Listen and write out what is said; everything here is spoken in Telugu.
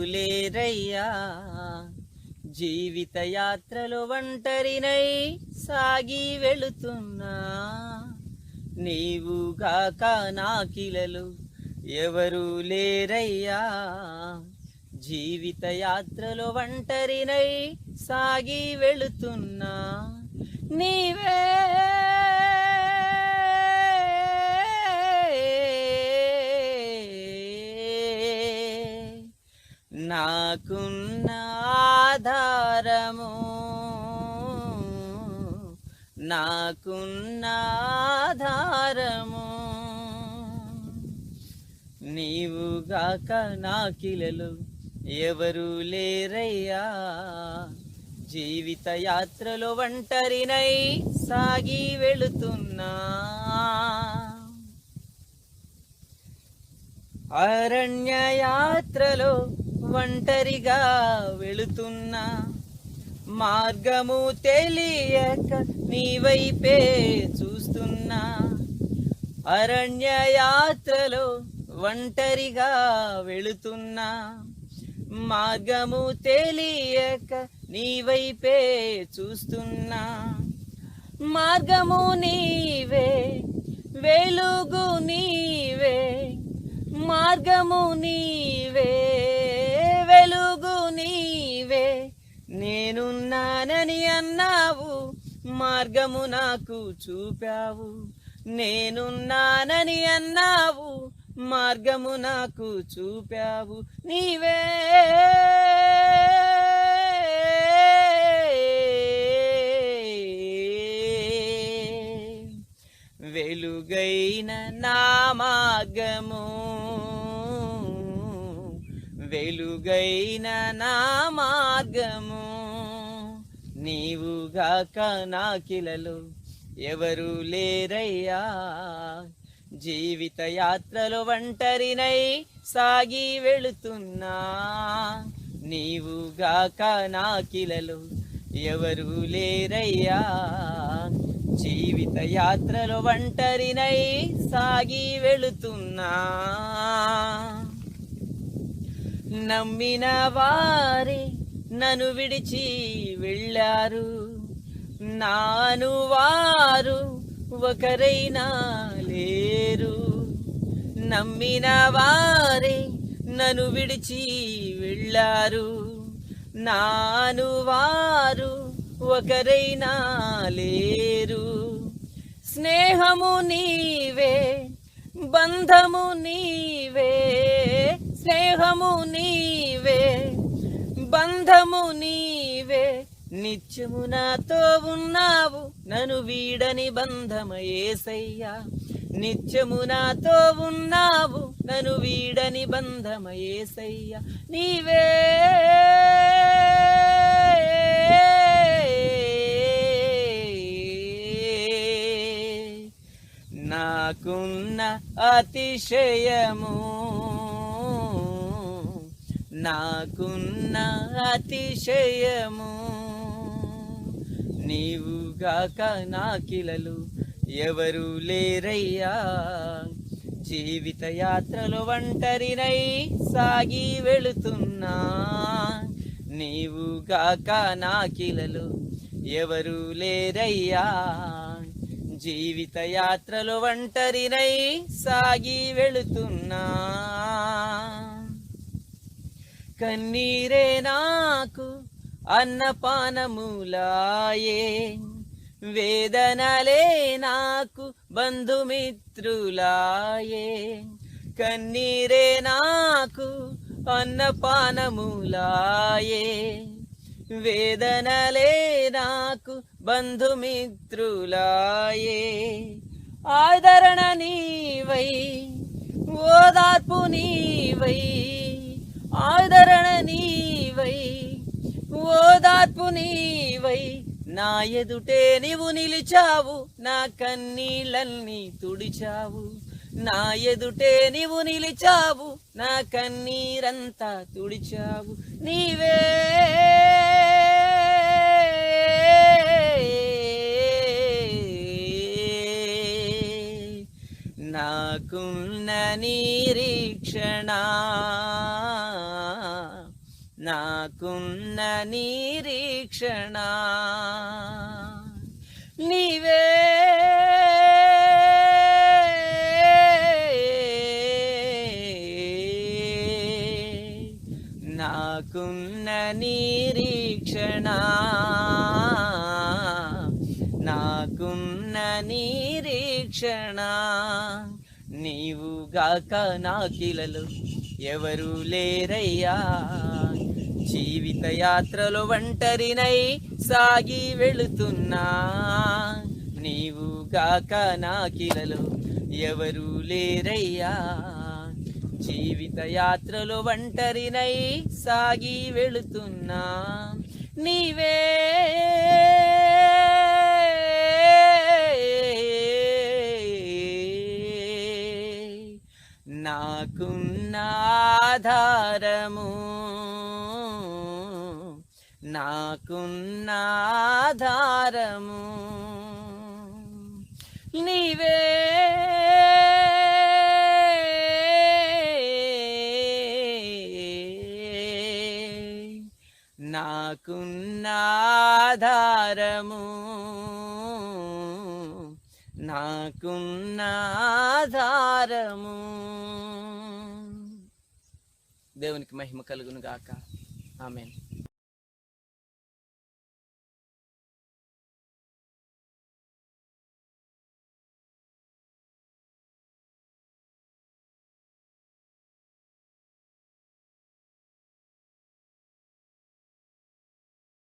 లేరయ్యా. జీవిత యాత్రలు ఒంటరినై సాగి వెళుతున్నా. నీవుగాక నాకిలలు ఎవరు లేరయ్యా. జీవిత యాత్రలు ఒంటరినై సాగి వెళుతున్నా. నీవే నాకున్న ఆధారము. నాకున్న ఆధారము. నీవుగాక నాకిలలు ఎవరు లేరయ్యా. జీవిత యాత్రలో ఒంటరినై సాగి వెళుతున్నా. అరణ్య యాత్రలో ఒంటరిగా వెళుతున్నా. మార్గము తెలియక నీ వైపే చూస్తున్నా. అరణ్య యాత్రలో ఒంటరిగా వెళుతున్నా. మార్గము తెలియక నీ వైపే చూస్తున్నా. మార్గము నీవే వెలుగు నీవే మార్గము నీవే. వెలుగు నీవే నేనున్నానని అన్నావు మార్గము నాకు చూపావు. నేనున్నానని అన్నావు మార్గము నాకు చూపావు. నీవే. వెలుగైన నా మార్గము వెలుగైన నా మార్గము. నీవుగాక నాకిలలో ఎవరు లేరయ్యా? జీవిత యాత్రలో ఒంటరినై సాగి వెళుతున్నా. నీవుగాక నాకిలలో ఎవరు లేరయ్యా? జీవిత యాత్రలో ఒంటరినై సాగి వెళుతున్నా. నమ్మిన వారే నన్ను విడిచి వెళ్ళారు. నాను వారు ఒకరైనా లేరు. నమ్మిన వారే నన్ను విడిచి వెళ్ళారు. నాను వారు ఒకరైనా లేరు. స్నేహము నీవే బంధము నీవే స్నేహము నీవే బంధము నీవే నిత్యము నాతో ఉన్నావు నను వీడని బంధమయేసయ్యా నిత్యము నాతో ఉన్నావు నను వీడని బంధమయేసయ్యా నీవే నాకున్న అతిశయము నాకున్న అతిశయము నీవుగాక నాకిలలు ఎవరు లేరయ్యా? జీవిత యాత్రలు ఒంటరినై సాగి వెళుతున్నా. నీవుగాక నాకిలలు ఎవరు లేరయ్యా? జీవిత యాత్రలో ఒంటరినై సాగి వెళుతున్నా. కన్నీరే నాకు అన్నపానములాయే. వేదనలే నాకు బంధుమిత్రులాయే. కన్నీరే నాకు అన్నపానములాయే. వేదనలే నాకు బంధుమిత్రులాయే. ఆదరణ నీవై ఓదార్పు నీవై. ఆదరణ నీవై ఓదార్పు నీవై. నా ఎదుటే నీవు నిలిచావు నా కన్నీళ్ళల్ని తుడిచావు. నా ఎదుటే నీవు నిలిచావు నా కన్నీరంతా తుడిచావు. నీవే. నాకున్న నిరీక్షణ నాకున్న నాకున్న నిరీక్షణ నీవే నాకున్న నిరీక్షణ. నాకున్న నిరీక్షణ. నీవుగాక గాక నాకిలలో ఎవరు లేరయ్యా? జీవిత యాత్రలో ఒంటరినై సాగి వెళుతున్నా. నీవు గాక నాకిలలో ఎవరు లేరయ్యా. జీవిత యాత్రలో ఒంటరినై సాగి వెళుతున్నా. నీవే నాకున్న ఆధారము. నాకున్న ఆధారము నీవే నాకున్న ఆధారము నాకున్న ఆధారము దేవునికి మహిమ కలుగును గాక ఆమెను.